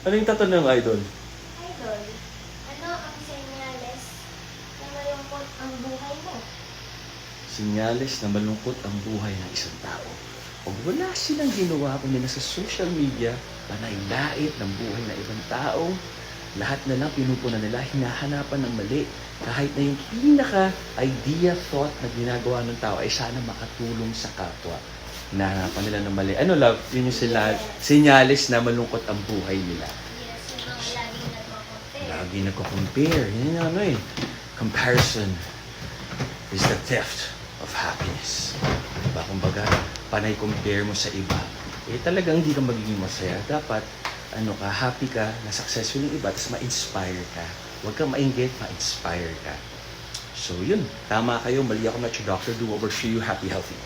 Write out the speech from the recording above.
Ano yung tatanong, Idol? Idol, ano ang senyales na malungkot ang buhay mo? Sinyales na malungkot ang buhay ng isang tao. Pag wala silang ginawa kundi nasa social media, panay lait ng buhay ng ibang tao, lahat na lang pinupuna nila, hinahanapan ng mali. Kahit na yung pinaka-idea, thought na ginagawa ng tao ay sana makatulong sa kapwa. Nahanapan nila ng mali. Ano love? Yun yung sila, sinyalis na malungkot ang buhay nila. Lagi nagko-compare. Yan yung ano eh. Comparison is the theft of happiness. Diba? Kumbaga, panay compare mo sa iba, eh talagang hindi ka magiging masaya. Dapat, ano ka, happy ka, na successful yung iba, tapos ma-inspire ka. Huwag kang mainggit, ma-inspire ka. So yun, tama kayo, mali ako na Dr. Do over you, happy, healthy.